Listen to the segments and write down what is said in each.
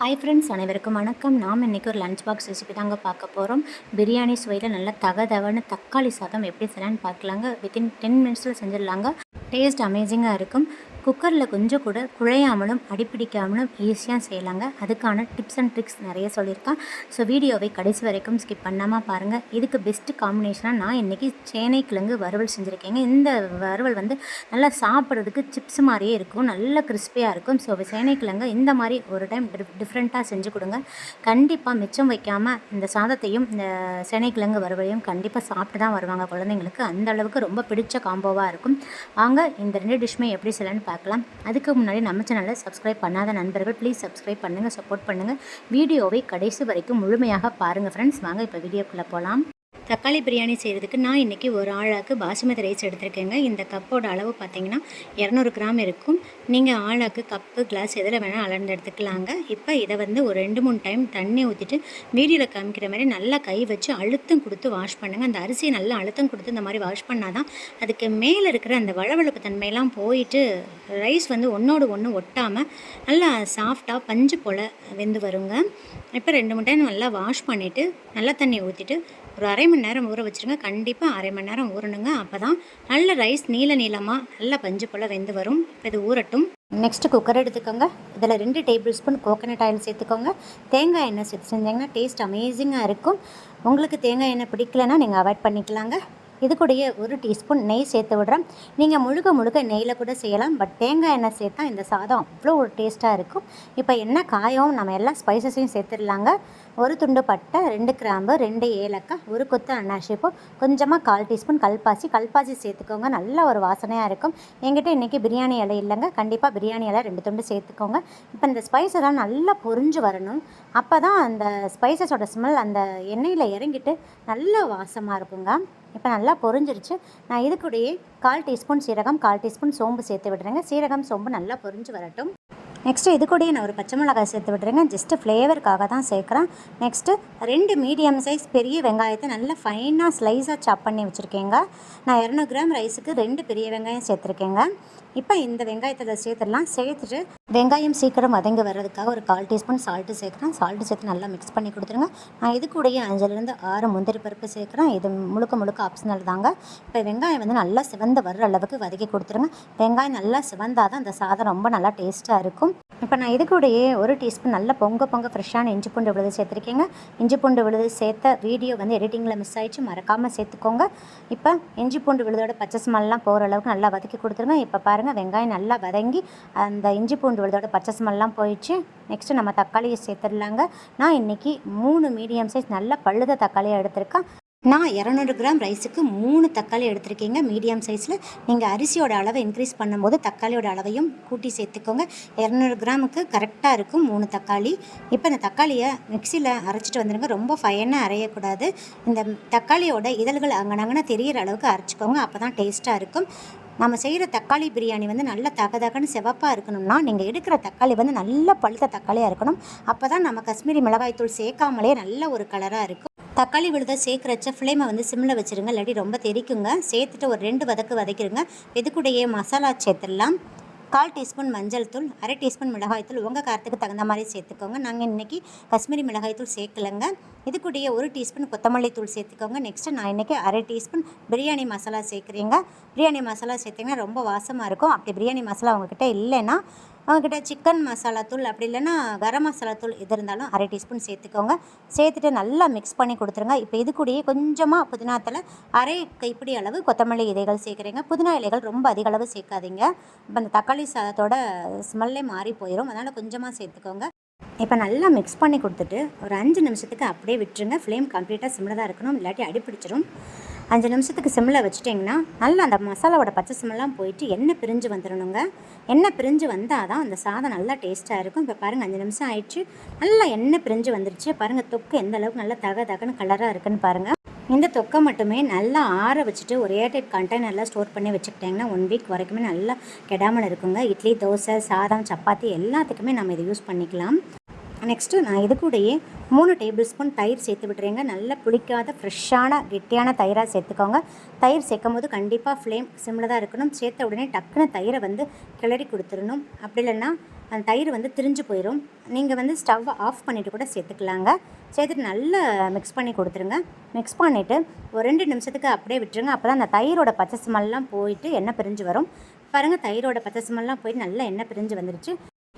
Hi friends அனைவருக்கும் வணக்கம். நாம் இன்றைக்கி ஒரு லஞ்ச் பாக்ஸ் ரெசிபி தாங்க பார்க்க போகிறோம் பிரியாணி சுவையில் நல்ல தக தவன்னு தக்காளி சாதம் எப்படி செய்யலான்னு பார்க்கலாங்க. வித்தின் டென் மினிட்ஸில் செஞ்சிடலாங்க. டேஸ்ட் அமேசிங்காக இருக்கும். குக்கரில் கொஞ்சம் கூட குழையாமலும் அடிப்பிடிக்காமலும் ஈஸியாக செய்யலாங்க. அதுக்கான டிப்ஸ் அண்ட் ட்ரிக்ஸ் நிறைய சொல்லியிருக்கேன். ஸோ வீடியோவை கடைசி வரைக்கும் ஸ்கிப் பண்ணாமல் பாருங்கள் இதுக்கு பெஸ்ட்டு காம்பினேஷனாக நான் இன்றைக்கி சேனை கிழங்கு வறுவல் செஞ்சுருக்கேங்க. இந்த வறுவல் வந்து நல்லா சாப்பிட்றதுக்கு சிப்ஸ் மாதிரியே இருக்கும். நல்ல கிறிஸ்பியாக இருக்கும். ஸோ சேனை கிழங்கு இந்த மாதிரி ஒரு டைம் டிஃப்ரெண்ட்டாக செஞ்சு கொடுங்க. கண்டிப்பாக மிச்சம் வைக்காமல் இந்த சாதத்தையும் இந்த சேனை கிழங்கு வறுவலையும் கண்டிப்பாக சாப்பிட்டு தான் வருவாங்க குழந்தைங்களுக்கு. அந்த அளவுக்கு ரொம்ப பிடிச்ச காம்போவாக இருக்கும். வாங்க இந்த ரெண்டு டிஷ்மே எப்படி செய்யலான்னு பார்க்கலாம். அதுக்கு முன்னாடி நம்ம சேனலை சப்ஸ்கிரைப் பண்ணாத நண்பர்கள் ப்ளீஸ் சப்ஸ்கிரைப் பண்ணுங்கள் சப்போர்ட் பண்ணுங்கள் வீடியோவை கடைசி வரைக்கும் முழுமையாக பாருங்கள் ஃப்ரெண்ட்ஸ் வாங்க இப்போ வீடியோக்குள்ளே போகலாம் தக்காளி பிரியாணி செய்கிறதுக்கு நான் இன்றைக்கி ஒரு ஆளாக்கு பாசுமதி ரைஸ் எடுத்திருக்கேங்க. இந்த கப்போட அளவு பார்த்தீங்கன்னா இரநூறு கிராம் இருக்கும். நீங்கள் ஆளாக்கு கப்பு கிளாஸ் எதில் வேணால் அளந்து எடுத்துக்கலாங்க. இப்போ இதை வந்து ஒரு ரெண்டு மூணு டைம் தண்ணி ஊற்றிட்டு வீடியோவில் காமிக்கிற மாதிரி நல்லா கை வச்சு அழுத்தம் கொடுத்து வாஷ் பண்ணுங்கள் அந்த அரிசியை நல்லா அழுத்தம் கொடுத்து இந்த மாதிரி வாஷ் பண்ணால் தான் அதுக்கு மேலே இருக்கிற அந்த வளவளப்பு தன்மையெல்லாம் போயிட்டு ரைஸ் வந்து ஒன்றோடு ஒன்று ஒட்டாமல் நல்லா சாஃப்டாக பஞ்சு போல் வெந்து வருங்க. இப்போ ரெண்டு மூணு டைம் நல்லா வாஷ் பண்ணிவிட்டு நல்லா தண்ணி ஊற்றிட்டு ஒரு அரை மணி நேரம் ஊற வச்சுருங்க. கண்டிப்பாக அரை மணி நேரம் ஊறணுங்க. அப்போ தான் நல்ல ரைஸ் நீல நீளமாக நல்ல பஞ்சு போல் வெந்து வரும். இப்போ இது ஊறட்டும். நெக்ஸ்ட்டு குக்கர் எடுத்துக்கோங்க. இதில் ரெண்டு டேபிள் ஸ்பூன் கோகனட் ஆயில் சேர்த்துக்கோங்க. தேங்காய் எண்ணெய் சேர்த்து செஞ்சிங்கன்னா டேஸ்ட் அமேசிங்காக இருக்கும். உங்களுக்கு தேங்காய் எண்ணெய் பிடிக்கலன்னா நீங்கள் அவாய்ட் பண்ணிக்கலாங்க. இது கூடயே ஒரு டீஸ்பூன் நெய் சேர்த்து விடுறேன். நீங்கள் முழுக்க முழுக்க நெய்யில் கூட செய்யலாம். பட் தேங்காய் எண்ணெய் சேர்த்தா இந்த சாதம் அவ்வளோ ஒரு டேஸ்ட்டாக இருக்கும். இப்போ என்ன காயும்? நம்ம எல்லா ஸ்பைசஸையும் சேர்த்துடலாங்க. ஒரு துண்டு பட்டை ரெண்டு கிராம்பு ரெண்டு ஏலக்காய் ஒரு கொத்து அன்னாசிப்பூ கொஞ்சமாக கால் டீஸ்பூன் கல்பாசி. கல்பாசி சேர்த்துக்கோங்க. நல்ல ஒரு வாசனையாக இருக்கும். என்கிட்ட இன்றைக்கி பிரியாணி இலை இல்லைங்க. கண்டிப்பாக பிரியாணி இலை ரெண்டு துண்டு சேர்த்துக்கோங்க. இப்போ இந்த ஸ்பைஸ் எல்லாம் நல்லா பொரிஞ்சு வரணும். அப்போ தான் அந்த ஸ்பைசஸோட ஸ்மெல் அந்த எண்ணெயில் இறங்கிட்டு நல்ல வாசமாக இருக்குங்க. இப்போ நல்லா பொரிஞ்சிருச்சு. நான் இது கூடயே கால் டீஸ்பூன் சீரகம் கால் டீஸ்பூன் சோம்பு சேர்த்து விடுறேங்க. சீரகம் சோம்பு நல்லா பொரிஞ்சு வரட்டும். நெக்ஸ்ட்டு இது கூடயே நான் ஒரு பச்சை மிளகாய் சேர்த்து விடுறேங்க. ஜஸ்ட்டு ஃப்ளேவருக்காக தான் சேர்க்குறேன். நெக்ஸ்ட்டு ரெண்டு மீடியம் சைஸ் பெரிய வெங்காயத்தை நல்லா ஃபைனாக ஸ்லைஸாக சாப் பண்ணி வச்சுருக்கேங்க. நான் இரநூறு கிராம் ரைஸுக்கு ரெண்டு பெரிய வெங்காயம் சேர்த்துருக்கேங்க. இப்போ இந்த வெங்காயத்தில் சேர்த்துடலாம். சேர்த்துட்டு வெங்காயம் சீக்கிரம் வதங்கி வர்றதுக்காக ஒரு கால் டீஸ்பூன் சால்ட்டு சேர்க்குறேன். சால்ட்டு சேர்த்து நல்லா மிக்ஸ் பண்ணி கொடுத்துருங்க. நான் இது கூடயே அஞ்சுலேருந்து ஆறு முந்திரி பருப்பு சேர்க்குறேன். இது முழுக்க முழுக்க ஆப்ஷனல் தாங்க. இப்போ வெங்காயம் வந்து நல்லா சிவந்து வர்ற அளவுக்கு வதக்கி கொடுத்துருங்க. வெங்காயம் நல்லா சிவந்தால் தான் அந்த சாதம் ரொம்ப நல்லா டேஸ்ட்டாக இருக்கும். இப்போ நான் இது கூடயே ஒரு டீஸ்பூன் நல்லா பொங்க பொங்க ஃப்ரெஷ்ஷான இஞ்சி பூண்டு விழுது சேர்த்துருக்கேங்க. இஞ்சி பூண்டு விழுது சேர்த்த வீடியோ வந்து எடிட்டிங்கில் மிஸ் ஆயிடுச்சு. மறக்காமல் சேர்த்துக்கோங்க. இப்போ இஞ்சி பூண்டு விழுதோட பச்சை ஸ்மெல்லாம் போகிற அளவுக்கு நல்லா வதக்கி கொடுத்துருங்க. இப்போ பாருங்கள் வெங்காயம் நல்லா வதங்கி அந்த இஞ்சி பூண்டு விழுதோட பச்சை ஸ்மெல்லாம் போயிடுச்சு. நெக்ஸ்ட்டு நம்ம தக்காளியை சேர்த்துடலாங்க. நான் இன்றைக்கி மூணு மீடியம் சைஸ் நல்ல பழுத தக்காளியாக எடுத்திருக்கேன். நான் இரநூறு கிராம் ரைஸுக்கு மூணு தக்காளி எடுத்திருக்கீங்க. மீடியம் சைஸில் நீங்கள் அரிசியோட அளவை இன்க்ரீஸ் பண்ணும்போது தக்காளியோட அளவையும் கூட்டி சேர்த்துக்கோங்க. இரநூறு கிராமுக்கு கரெக்டாக இருக்கும் மூணு தக்காளி. இப்போ இந்த தக்காளியை மிக்சியில் அரைச்சிட்டு வந்துடுங்க ரொம்ப ஃபைனாக அரையக்கூடாது. இந்த தக்காளியோட இதழ்கள் அங்கனங்கன தெரிகிற அளவுக்கு அரைச்சிக்கோங்க. அப்போ தான் டேஸ்ட்டாக இருக்கும். நம்ம செய்கிற தக்காளி பிரியாணி வந்து நல்ல தக தகன்னு சிவப்பாக இருக்கணும்னா நீங்கள் எடுக்கிற தக்காளி வந்து நல்ல பழுத்த தக்காளியாக இருக்கணும். அப்போ தான் நம்ம காஷ்மீரி மிளகாய்த்தூள் சேர்க்காமலே நல்ல ஒரு கலராக இருக்கும். தக்காளி விழுத சேர்க்குறச்ச ஃப்ளேமை வந்து சிம்மில் வச்சுருங்க. இல்லாட்டி ரொம்ப தெரிக்குங்க. சேர்த்துட்டு ஒரு ரெண்டு வதக்கு வதக்கிடுங்க இது கூடயே மசாலா சேர்த்துடலாம்? கால் டீஸ்பூன் மஞ்சள் தூள் அரை டீஸ்பூன் மிளகாய்த்தூள் உங்கள் காரத்துக்கு தகுந்த மாதிரி சேர்த்துக்கோங்க. நாங்கள் இன்றைக்கி காஷ்மீரி மிளகாய்த்தூள் சேர்க்கலைங்க. இது கூடிய ஒரு டீஸ்பூன் கொத்தமல்லி தூள் சேர்த்துக்கோங்க. நெக்ஸ்ட்டு நான் இன்றைக்கி அரை டீஸ்பூன் பிரியாணி மசாலா சேர்க்குறீங்க. பிரியாணி மசாலா சேர்த்திங்கன்னா ரொம்ப வாசமாக இருக்கும். அப்படி பிரியாணி மசாலா உங்ககிட்ட இல்லைன்னா அவங்கக்கிட்ட சிக்கன் மசாலா தூள் அப்படி இல்லைன்னா கரம் மசாலா தூள் எது இருந்தாலும் அரை டீஸ்பூன் சேர்த்துக்கோங்க. சேர்த்துட்டு நல்லா மிக்ஸ் பண்ணி கொடுத்துருங்க. இப்போ இது கூடயே கொஞ்சமாக புதினாத்தில் அரை கைப்பிடி அளவு கொத்தமல்லி இலைகள் சேர்க்குறீங்க. புதினா இலைகள் ரொம்ப அதிக அளவு சேர்க்காதீங்க. இப்போ அந்த தக்காளி சாதத்தோட ஸ்மெல்லே மாறி போயிடும் அதனால் கொஞ்சமாக சேர்த்துக்கோங்க. இப்போ நல்லா மிக்ஸ் பண்ணி கொடுத்துட்டு ஒரு அஞ்சு நிமிஷத்துக்கு அப்படியே விட்டுருங்க. ஃப்ளேம் கம்ப்ளீட்டாக சிம்மில் தான் இருக்கணும். இல்லாட்டி அடிப்பிடிச்சிடும் அஞ்சு நிமிஷத்துக்கு சிம்மில் வச்சுட்டிங்கன்னா நல்லா அந்த மசாலாவோட பச்சை சிம்மெல்லாம் போயிட்டு எண்ணெய் பிரிஞ்சு வந்துடணுங்க. எண்ணெய் பிரிஞ்சு வந்தால் தான் அந்த சாதம் நல்லா டேஸ்ட்டாக இருக்கும். இப்போ பாருங்கள் அஞ்சு நிமிஷம் ஆயிடுச்சு. நல்லா எண்ணெய் பிரிஞ்சு வந்துருச்சு. பாருங்கள் தொக்கு எந்த அளவுக்கு நல்லா தக தகன்னு கலராக இருக்குன்னு பாருங்கள் இந்த தொக்கை மட்டுமே நல்லா ஆற வச்சுட்டு ஒரு ஏர்டைட் கண்டெய்னரில் ஸ்டோர் பண்ணி வச்சுக்கிட்டிங்கன்னா ஒன் வீக் வரைக்குமே நல்லா கெடாமல் இருக்குங்க. இட்லி தோசை சாதம் சப்பாத்தி எல்லாத்துக்குமே நம்ம இதை யூஸ் பண்ணிக்கலாம். நெக்ஸ்ட்டு நான் இது கூடயே மூணு டேபிள் ஸ்பூன் தயிர் சேர்த்து விட்டுறேங்க நல்லா புளிக்காத ஃப்ரெஷ்ஷான கெட்டியான தயிராக சேர்த்துக்கோங்க. தயிர் சேர்க்கும் போது கண்டிப்பாக ஃப்ளேம் சிம்மில் தான் இருக்கணும். சேர்த்த உடனே டக்குன்னு தயிரை வந்து கிளறி கொடுத்துடணும். அப்படி இல்லைன்னா அந்த தயிர் வந்து திரிஞ்சு போயிடும் நீங்கள் வந்து ஸ்டவ்வை ஆஃப் பண்ணிவிட்டு கூட சேர்த்துக்கலாங்க. சேர்த்துட்டு நல்லா மிக்ஸ் பண்ணி கொடுத்துருங்க. மிக்ஸ் பண்ணிவிட்டு ஒரு ரெண்டு நிமிஷத்துக்கு அப்படியே விட்டுருங்க. அப்போ தான் அந்த தயிரோட பச்சை ஸ்மெல்லாம் போயிட்டு எண்ணெய் பிரிஞ்சு வரும். பாருங்கள் தயிரோட பச்சை ஸ்மெல்லாம் போய் நல்லா எண்ணெய் பிரிஞ்சு வந்துருச்சு.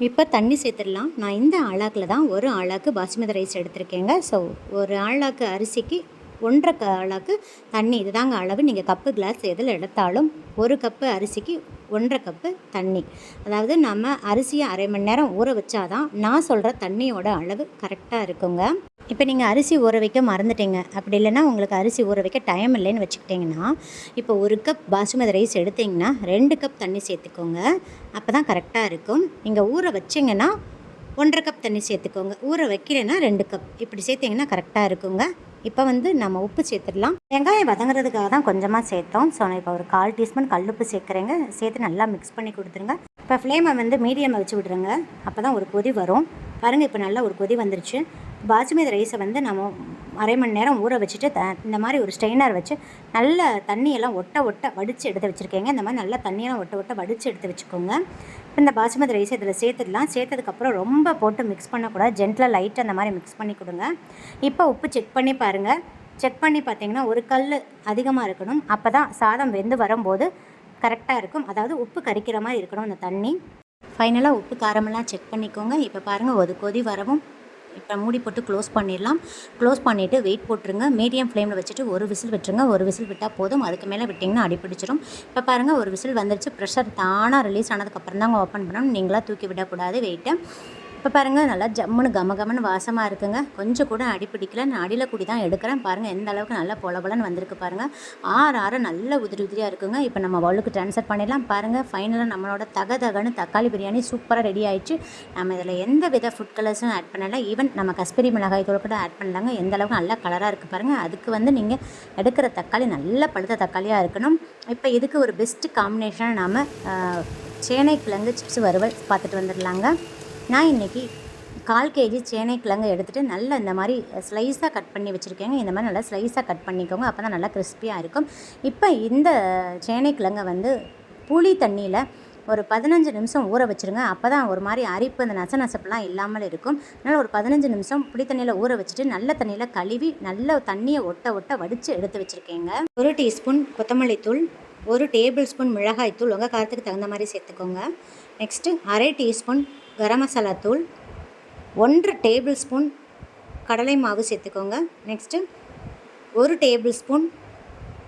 இப்போ தண்ணி சேர்த்துடலாம். நான் இந்த ஆளாக்கில் தான் ஒரு ஆளாக்கு பாசுமதி ரைஸ் எடுத்திருக்கேங்க. ஸோ ஒரு ஆளாக்கு அரிசிக்கு ஒன்றரை க தண்ணி. இதுதாங்க அளவு. நீங்கள் கப்பு கிளாஸ் எதில் எடுத்தாலும் ஒரு கப்பு அரிசிக்கு ஒன்றரை கப்பு தண்ணி. அதாவது நம்ம அரிசியை அரை மணி நேரம் ஊற வச்சாதான் நான் சொல்கிற தண்ணியோட அளவு கரெக்டாக இருக்குங்க. இப்போ நீங்கள் அரிசி ஊற வைக்க மறந்துட்டீங்க. அப்படி இல்லைன்னா உங்களுக்கு அரிசி ஊற வைக்க டைம் இல்லைன்னு வச்சுக்கிட்டிங்கன்னா இப்போ ஒரு கப் பாசுமதி ரைஸ் எடுத்தீங்கன்னா ரெண்டு கப் தண்ணி சேர்த்துக்கோங்க. அப்போ தான் கரெக்டாக இருக்கும். நீங்கள் ஊற வச்சிங்கன்னா ஒன்றரை கப் தண்ணி சேர்த்துக்கோங்க. ஊற வைக்கலைன்னா ரெண்டு கப் இப்படி சேர்த்திங்கன்னா கரெக்டாக இருக்குங்க. இப்போ வந்து நம்ம உப்பு சேர்த்துடலாம். வெங்காயம் வதங்குறதுக்காக தான் கொஞ்சமாக சேர்த்தோம். ஸோ நான் இப்போ ஒரு கால் டீஸ்பூன் கல்லுப்பு சேர்க்குறேங்க. சேர்த்து நல்லா மிக்ஸ் பண்ணி கொடுத்துருங்க. இப்போ ஃப்ளேமை வந்து மீடியமை வச்சு விட்ருங்க அப்போ தான் ஒரு கொதி வரும். பாருங்கள் இப்போ நல்லா ஒரு கொதி வந்துருச்சு. பாசுமதி ரைஸை வந்து நம்ம அரை மணி நேரம் ஊற வச்சுட்டு த இந்த மாதிரி ஒரு ஸ்ட்ரெயினர் வச்சு நல்ல தண்ணியெல்லாம் ஒட்ட ஒட்ட வடித்து எடுத்து வச்சுருக்கேங்க. இந்த மாதிரி நல்லா தண்ணியெல்லாம் ஒட்ட ஒட்ட வடித்து எடுத்து வச்சுக்கோங்க. இந்த பாசுமதி ரைஸ் இதில் சேர்த்துடலாம். சேர்த்ததுக்கப்புறம் ரொம்ப போட்டு மிக்ஸ் பண்ணக்கூடாது. ஜென்டில் லைட்டாக அந்த மாதிரி மிக்ஸ் பண்ணி கொடுங்க. இப்போ உப்பு செக் பண்ணி பாருங்கள் செக் பண்ணி பார்த்தீங்கன்னா ஒரு கல் அதிகமாக இருக்கணும். அப்போ தான் சாதம் வெந்து வரும்போது கரெக்டாக இருக்கும். அதாவது உப்பு கரிக்கிற மாதிரி இருக்கணும் அந்த தண்ணி. ஃபைனலாக உப்பு காரமெல்லாம் செக் பண்ணிக்கோங்க. இப்போ பாருங்கள் ஒரு கொதி வரவும் இப்போ மூடி போட்டு க்ளோஸ் பண்ணிடலாம். க்ளோஸ் பண்ணிவிட்டு வெயிட் போட்டுருங்க. மீடியம் ஃப்ளேமில் வச்சுட்டு ஒரு விசில் விட்டுருங்க. ஒரு விசில் விட்டால் போதும். அதுக்கு மேலே விட்டிங்கன்னா அடிப்பிடிச்சிடும் இப்போ பாருங்கள் ஒரு விசில் வந்துருச்சு. ப்ரெஷர் தானாக ரிலீஸ் ஆனதுக்கப்புறம் தாங்க ஓப்பன் பண்ணணும். நீங்களாக தூக்கி விடக்கூடாது வெயிட்டை இப்போ பாருங்கள் நல்லா ஜம்முன்னு கம கமன்னு வாசமாக இருக்குங்க. கொஞ்சம் கூட அடி பிடிக்கல. நான் அடியில் கூடி தான் எடுக்கிறேன். பாருங்கள் எந்த அளவுக்கு நல்லா பொல பொலன்னு வந்திருக்கு பாருங்கள் ஆறு ஆறு நல்ல உதிரி உதிரியாக இருக்குங்க. இப்போ நம்ம வலுக்கு ட்ரான்ஸ்ஃபர் பண்ணிடலாம். பாருங்கள் ஃபைனலாக நம்மளோட தக தகன்னு தக்காளி பிரியாணி சூப்பராக ரெடி ஆயிடுச்சு. நம்ம இதில் எந்த வித ஃபுட் கலர்ஸும் ஆட் பண்ணல. ஈவன் நம்ம கஸ்தூரி மிளகாய் தூள் கூட ஆட் பண்ணலாங்க. எந்த அளவுக்கு நல்லா கலராக இருக்குது பாருங்கள் அதுக்கு வந்து நீங்கள் எடுக்கிற தக்காளி நல்ல பழுத்த தக்காளியாக இருக்கணும். இப்போ இதுக்கு ஒரு பெஸ்ட்டு காம்பினேஷனாக நாம் சேனை கிழங்கு சிப்ஸ் வறுவல் பார்த்துட்டு வந்துடலாங்க. நான் இன்றைக்கி கால் கேஜி சேனை கிழங்கு எடுத்துகிட்டு நல்லா இந்த மாதிரி ஸ்லைஸாக கட் பண்ணி வச்சுருக்கேங்க. இந்த மாதிரி நல்லா ஸ்லைஸாக கட் பண்ணிக்கோங்க. அப்போ தான் நல்லா கிறிஸ்பியாக இருக்கும். இப்போ இந்த சேனை கிழங்கை வந்து புளி தண்ணியில் ஒரு பதினஞ்சு நிமிஷம் ஊற வச்சுருங்க. அப்போ தான் ஒரு மாதிரி அரிப்பு அந்த நச நசப்புலாம் இல்லாமல் இருக்கும். அதனால் ஒரு பதினஞ்சு நிமிஷம் புளி தண்ணியில் ஊற வச்சுட்டு நல்ல தண்ணியில் கழுவி நல்ல தண்ணியை ஒட்ட ஒட்ட வடித்து எடுத்து வச்சுருக்கேங்க. ஒரு டீஸ்பூன் கொத்தமல்லி தூள் ஒரு டேபிள் ஸ்பூன் மிளகாய் தூள் உங்கள் காரத்துக்கு தகுந்த மாதிரி சேர்த்துக்கோங்க. நெக்ஸ்ட்டு அரை டீஸ்பூன் கரம் மசாலா தூள் ஒன்றரை டேபிள் ஸ்பூன் கடலை மாவு சேர்த்துக்கோங்க. நெக்ஸ்ட்டு ஒரு டேபிள் ஸ்பூன்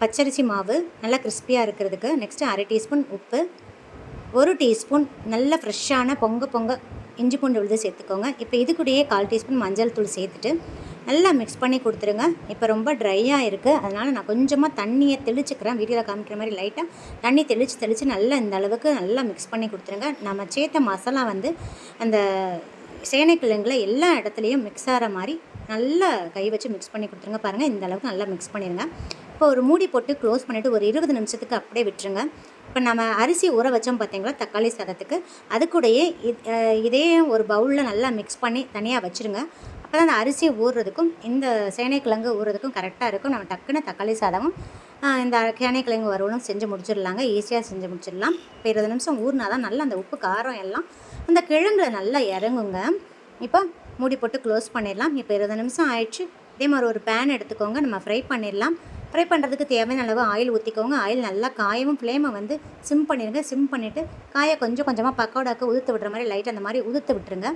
பச்சரிசி மாவு நல்லா கிறிஸ்பியாக இருக்கிறதுக்கு நெக்ஸ்ட்டு அரை டீஸ்பூன் உப்பு ஒரு டீஸ்பூன் நல்ல ஃப்ரெஷ்ஷான பொங்க பொங்க இஞ்சி பூண்டு விழுது சேர்த்துக்கோங்க. இப்போ இது கூடயே கால் டீஸ்பூன் மஞ்சள் தூள் சேர்த்துட்டு நல்லா மிக்ஸ் பண்ணி கொடுத்துருங்க. இப்போ ரொம்ப ட்ரையாக இருக்குது அதனால் நான் கொஞ்சமாக தண்ணியை தெளிச்சுக்கிறேன். வீடியோவில் காமிக்கிற மாதிரி லைட்டாக தண்ணி தெளித்து தெளித்து நல்லா இந்த அளவுக்கு நல்லா மிக்ஸ் பண்ணி கொடுத்துருங்க. நம்ம சேர்த்த மசாலா வந்து அந்த சேனைக்கிழங்குல எல்லா இடத்துலையும் மிக்ஸ் ஆகிற மாதிரி நல்லா கை வச்சு மிக்ஸ் பண்ணி கொடுத்துருங்க. பாருங்கள் இந்த அளவுக்கு நல்லா மிக்ஸ் பண்ணிடுங்க இப்போ ஒரு மூடி போட்டு க்ளோஸ் பண்ணிவிட்டு ஒரு இருபது நிமிஷத்துக்கு அப்படியே விட்டுருங்க. இப்போ நம்ம அரிசி ஊற வச்சோம் பார்த்தீங்களா தக்காளி சாதத்துக்கு. அது கூடயே இதே ஒரு பவுலில் நல்லா மிக்ஸ் பண்ணி தனியாக வச்சுருங்க. அப்போ தான் அந்த அரிசி ஊறுறதுக்கும் இந்த சேனைக்கிழங்கு ஊறுறதுக்கும் கரெக்டாக இருக்கும். நம்ம டக்குன்னு தக்காளி சாதமும் இந்த சேனைக்கிழங்கு வறுவலும் செஞ்சு முடிச்சிடலாங்க. ஈஸியாக செஞ்சு முடிச்சிடலாம். இப்போ இருபது நிமிஷம் ஊறினா தான் நல்லா அந்த உப்பு காரம் எல்லாம் அந்த கிழங்குல நல்லா இறங்குங்க. இப்போ மூடி போட்டு க்ளோஸ் பண்ணிடலாம். இப்போ இருபது நிமிஷம் ஆயிடுச்சு. இதே மாதிரி ஒரு பேன் எடுத்துக்கோங்க. நம்ம ஃப்ரை பண்ணிடலாம். ஃப்ரை பண்ணுறதுக்கு தேவையான அளவு ஆயில் ஊற்றிக்கோங்க ஆயில் நல்லா காயவும் ஃப்ளேமை வந்து சிம் பண்ணிடுங்க. சிம் பண்ணிவிட்டு காயை கொஞ்சம் கொஞ்சமாக பக்கோடாக்க உதுத்து விடுற மாதிரி லைட் அந்த மாதிரி உதுத்து விட்டுருங்க.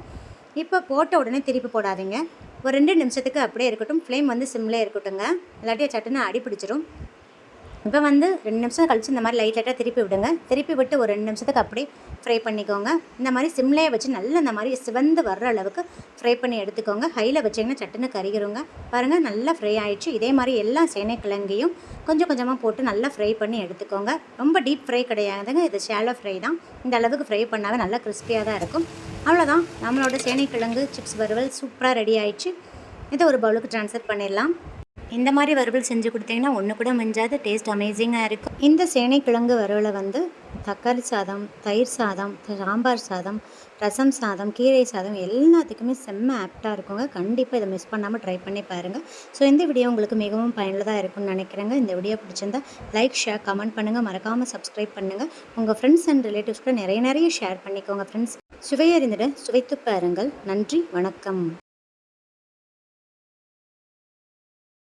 இப்போ போட்ட உடனே திருப்பி போடாதீங்க. ஒரு ரெண்டு நிமிஷத்துக்கு அப்படியே இருக்கட்டும். ஃப்ளேம் வந்து சிம்லே இருக்கட்டுங்க இல்லாட்டியா சட்டுன்னு அடி பிடிச்சிரும். இப்போ வந்து ரெண்டு நிமிஷம் கழித்து இந்த மாதிரி லைட் லைட்டாக திருப்பி விடுங்க. திருப்பி விட்டு ஒரு ரெண்டு நிமிஷத்துக்கு அப்படியே ஃப்ரை பண்ணிக்கோங்க. இந்த மாதிரி சிம்லேயே வச்சு நல்லா இந்த மாதிரி சிவந்து வர்ற அளவுக்கு ஃப்ரை பண்ணி எடுத்துக்கோங்க. ஹையில் வச்சிங்கன்னா சட்டுன்னு கறிகிறோங்க பாருங்கள் நல்லா ஃப்ரை ஆகிடுச்சு இதே மாதிரி எல்லா சேனைக்கிழங்கையும் கொஞ்சம் கொஞ்சமாக போட்டு நல்லா ஃப்ரை பண்ணி எடுத்துக்கோங்க. ரொம்ப டீப் ஃப்ரை கிடையாதுங்க. இது ஷேலோ ஃப்ரை தான். இந்த அளவுக்கு ஃப்ரை பண்ணாவே நல்லா கிறிஸ்பியாக தான் இருக்கும். அவ்வளோதான் நம்மளோட சேனைக்கிழங்கு சிப்ஸ் வறுவல் சூப்பராக ரெடி ஆயிடுச்சு. இதை ஒரு பவுலுக்கு ட்ரான்ஸ்ஃபர் பண்ணிடலாம். இந்த மாதிரி வறுவல் செஞ்சு கொடுத்தீங்கன்னா ஒன்று கூட மிஞ்சாத டேஸ்ட் அமேசிங்காக இருக்கும். இந்த சேனைக்கிழங்கு வறுவலை வந்து தக்காளி சாதம் தயிர் சாதம் சாம்பார் சாதம் ரசம் சாதம் கீரை சாதம் எல்லாத்துக்குமே செம்ம ஆப்டாக இருக்குங்க. கண்டிப்பாக இதை மிஸ் பண்ணாமல் ட்ரை பண்ணி பாருங்கள் ஸோ இந்த வீடியோ உங்களுக்கு மிகவும் பயனுள்ளதாக இருக்கும்னு நினைக்கிறேங்க. இந்த வீடியோ பிடிச்சிருந்தா லைக் ஷேர் கமெண்ட் பண்ணுங்கள் மறக்காமல் சப்ஸ்கிரைப் பண்ணுங்கள் உங்கள் ஃப்ரெண்ட்ஸ் அண்ட் ரிலேட்டிவ்ஸ் கூட நிறைய நிறைய ஷேர் பண்ணிக்கோங்க ஃப்ரெண்ட்ஸ் சுவையறிந்திட சுவைத்து பாருங்கள். நன்றி வணக்கம்.